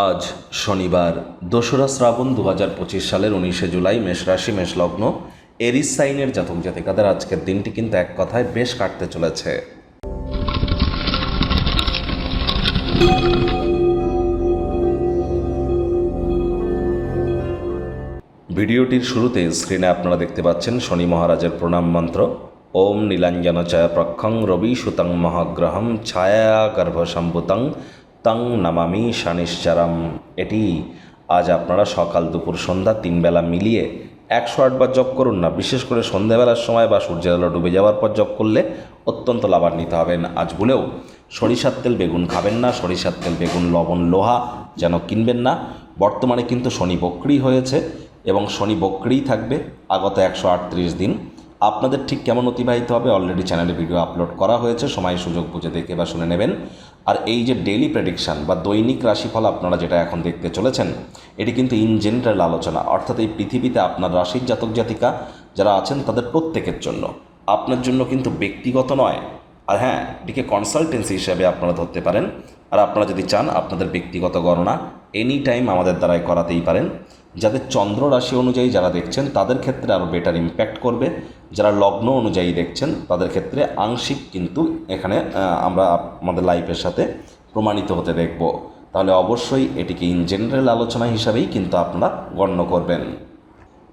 আজ শনিবার, দোসরা শ্রাবণ দু হাজার পঁচিশ সালের উনিশে জুলাই মেষ রাশি, মেষ লগ্ন, এরিস সাইনের জাতক জাতিকাদের আজকের দিনটি কিন্তু এক কথায় বেশ কাটতে চলেছে। ভিডিওটির শুরুতে স্ক্রিনে আপনারা দেখতে পাচ্ছেন শনি মহারাজের প্রণাম মন্ত্র। ওম নীলাঞ্জন চয় প্রক্ষং রবি সুতং মহাগ্রহম ছায়া গর্ভসম্ভুতং তং নামামি শানিশ্চারাম। এটি আজ আপনারা সকাল দুপুর সন্ধ্যা তিন বেলা মিলিয়ে একশো আটবার জপ করুন না, বিশেষ করে সন্ধ্যাবেলার সময় বা সূর্যের আলো ডুবে যাওয়ার পর জপ করলে অত্যন্ত লাভান্বিত হবেন। আজ বলেও সরিষার তেল বেগুন খাবেন না, সরিষার তেল, বেগুন, লবণ, লোহা যেন কিনবেন না। বর্তমানে কিন্তু শনি বক্রি হয়েছে এবং শনি বক্রিই থাকবে আগত একশো আটত্রিশ দিন। আপনাদের ঠিক কেমন অতিবাহিত হবে? অলরেডি চ্যানেলে ভিডিও আপলোড করা হয়েছে, সময় সুযোগ বুঝে দেখে বা শুনে নেবেন। আর এই যে ডেইলি প্রেডিকশান বা দৈনিক রাশিফল আপনারা যেটা এখন দেখতে চলেছেন, এটি কিন্তু ইন জেনারেল আলোচনা। অর্থাৎ এই পৃথিবীতে আপনার রাশির জাতক জাতিকা যারা আছেন, তাদের প্রত্যেকের জন্য। আপনার জন্য কিন্তু ব্যক্তিগত নয়। আর হ্যাঁ এটিকে কনসালটেন্সি হিসাবে আপনারা ধরতে পারেন। আর আপনারা যদি চান, আপনাদের ব্যক্তিগত গণনা এনি টাইম আমাদের দ্বারাই করাতেই পারেন। যাদের চন্দ্র রাশি অনুযায়ী যারা দেখছেন, তাদের ক্ষেত্রে আরও বেটার ইম্প্যাক্ট করবে। যারা লগ্ন অনুযায়ী দেখছেন, তাদের ক্ষেত্রে আংশিক কিন্তু এখানে আমরা আমাদের লাইফের সাথে প্রমাণিত হতে দেখব। তাহলে অবশ্যই এটিকে ইন জেনারেল আলোচনা হিসাবেই কিন্তু আপনারা গণ্য করবেন।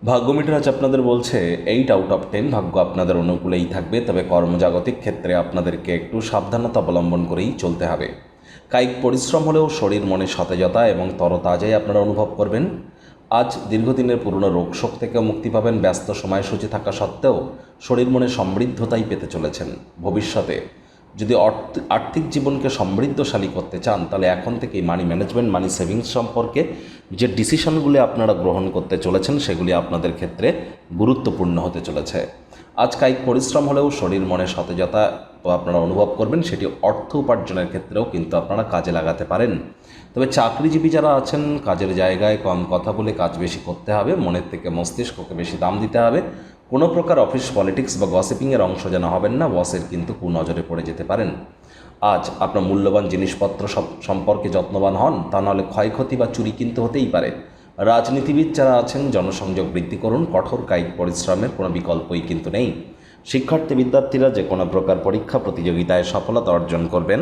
ভাগ্য মিটার আজ আপনাদের বলছে এইট আউট অফ টেন ভাগ্য আপনাদের অনুকূলেই থাকবে, তবে কর্মজাগতিক ক্ষেত্রে আপনাদেরকে একটু সাবধানতা অবলম্বন করেই চলতে হবে। কায়িক পরিশ্রম হলেও শরীর, মনে সতেজতা এবং তরতাজাই আপনারা অনুভব করবেন। আজ দীর্ঘদিনের পুরনো রোগশোক থেকে মুক্তি পাবেন ব্যস্ত সময়সূচি থাকা সত্ত্বেও শরীর, মনে সমৃদ্ধতাই পেতে চলেছেন। ভবিষ্যতে যদি আর্থিক জীবনকে সমৃদ্ধশালী করতে চান, তাহলে এখন থেকেই মানি ম্যানেজমেন্ট মানি সেভিংস সম্পর্কে যে ডিসিশনগুলি আপনারা গ্রহণ করতে চলেছেন, সেগুলি আপনাদের ক্ষেত্রে গুরুত্বপূর্ণ হতে চলেছে। আজ কায়িক পরিশ্রম হলেও শরীর, মনে সতেজতা আপনারা অনুভব করবেন, সেটি অর্থ উপার্জনের ক্ষেত্রেও কিন্তু আপনারা কাজে লাগাতে পারেন। তবে চাকরিজীবী যারা আছেন, কাজের জায়গায় কম কথা বলে কাজ বেশি করতে হবে, মনের থেকে মস্তিষ্ককে বেশি দাম দিতে হবে। কোনো প্রকার অফিস পলিটিক্স বা গসিপিংয়ের অংশ যেন হবেন না, বসের কিন্তু কুনজরে পড়ে যেতে পারেন। আজ আপনার মূল্যবান জিনিসপত্র সম্পর্কে যত্নবান হন, তা নাহলে ক্ষয়ক্ষতি বা চুরি কিন্তু হতেই পারে। রাজনীতিবিদ যারা আছেন, জনসংযোগ বৃদ্ধি করুন, কঠোর কায়িক পরিশ্রমের কোনো বিকল্পই কিন্তু নেই। শিক্ষার্থী বিদ্যার্থীরা যে কোনো প্রকার পরীক্ষা প্রতিযোগিতায় সফলতা অর্জন করবেন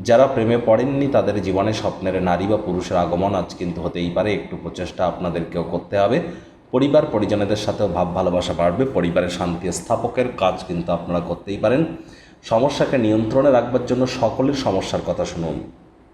যারা প্রেমে পড়েননি, তাদের জীবনে স্বপ্নের নারী বা পুরুষের আগমন আজ কিন্তু হতেই পারে। একটু প্রচেষ্টা আপনাদেরকেও করতে হবে। পরিবার, পরিজনেদের সাথেও ভাব, ভালোবাসা বাড়বে। পরিবারের শান্তি স্থাপকের কাজ কিন্তু আপনারা করতেই পারেন। সমস্যাকে নিয়ন্ত্রণে রাখবার জন্য সকলের সমস্যার কথা শুনুন।